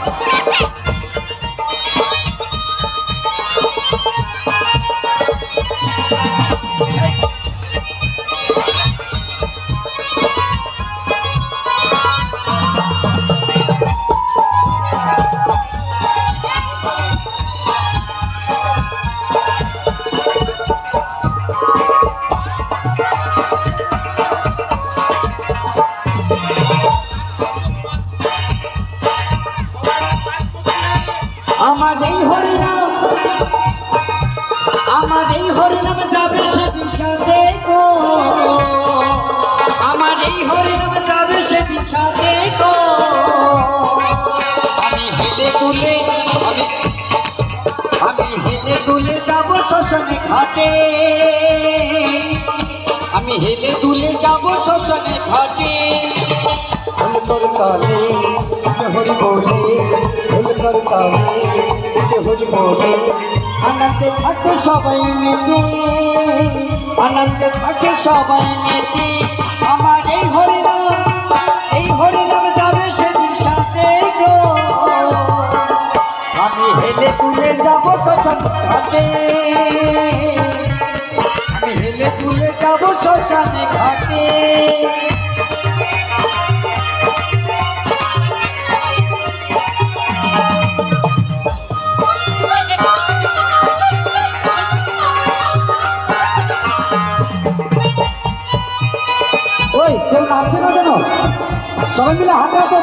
Oh. সাথে আমি হেলে তুলে আমি আমি হেলে তুলে যাব শ্মশানে ঘাটে। আমি হেলে তুলে যাব শ্মশানে ঘাটে। ফুল কর হরি বলে হরি বলে। আনন্দে থাকে সবাই মেতে আনন্দে থাকে সবাই মেতে শ্মশানে ঘাটে। ওই কেউ নাচছে না কেন? সবাই মিলে হাতে হাতে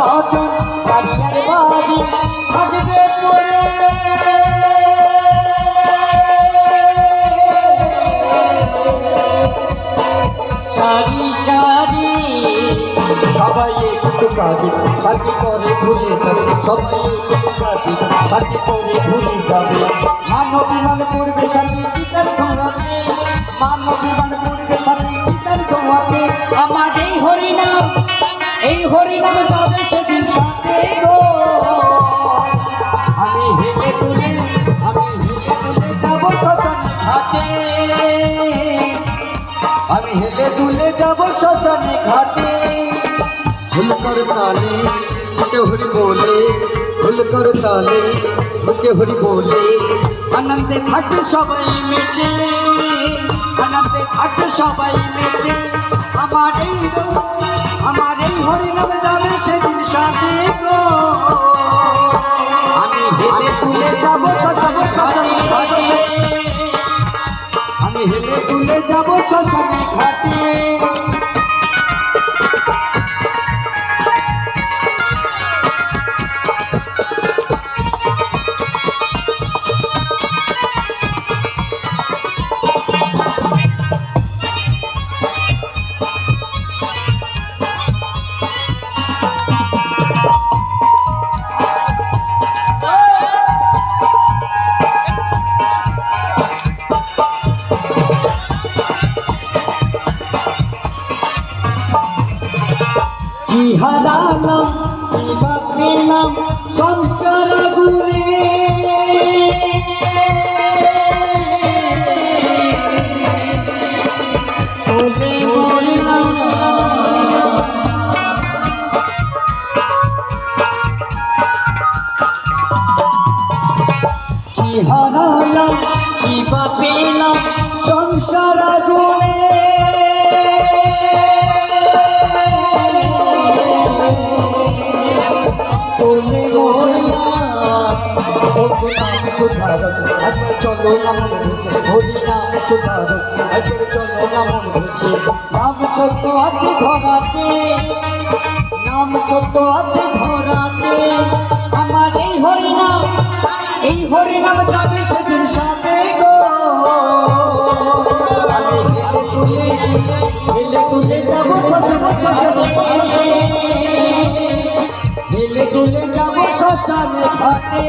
সহজন কারিয়ার বাড়ি থাকবে পড়ে। সারি সারি সবাই একটু কাঁদে সাথে সবাই ভুলে যাবে। হরিনাম যাবে সেদিন সাথে গো। আমি হেলে তুলে আমি হেলে তুলে যাব শ্মশানে ঘাটে। আমি হেলে তুলে যাব শ্মশানে ঘাটে। ভুল কর তালে মুখে হরি বলে। ভুল কর তালে মুখে হরি বলে। আনন্দে থাকবে সবাই মেতে আনন্দে থাকবে সবাই মেতে আমার এই যাব শ্মশানে ঘাটে। কি হারালাম কি সংসার গুণে। চলো নাম ভেসে হরি নাম সুধারক একবার চলো নাম ভেসে নাম সত্য আছে ধরাতে নাম সত্য আছে ধরাতে আমার এই হরি নাম হরিনাম যাবে সেদিন সাথে গো আমি হেলে তুলে হেলে তুলে যাব শ্মশানে শ্মশানে হেলে তুলে যাব শ্মশানে ঘাটে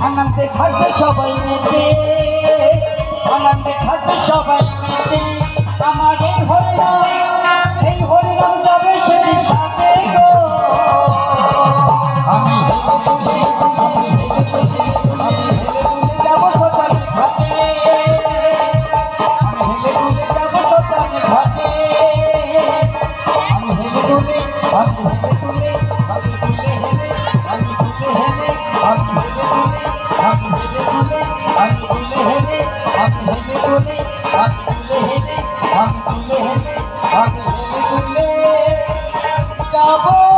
আনন্দে থাকবে সবাই মেতে আনন্দে থাকবে সবাই মেতে আমার এই হরিনাম এই হরিনাম যাবে সেদিন সাথে গো। আমি হেলে যাব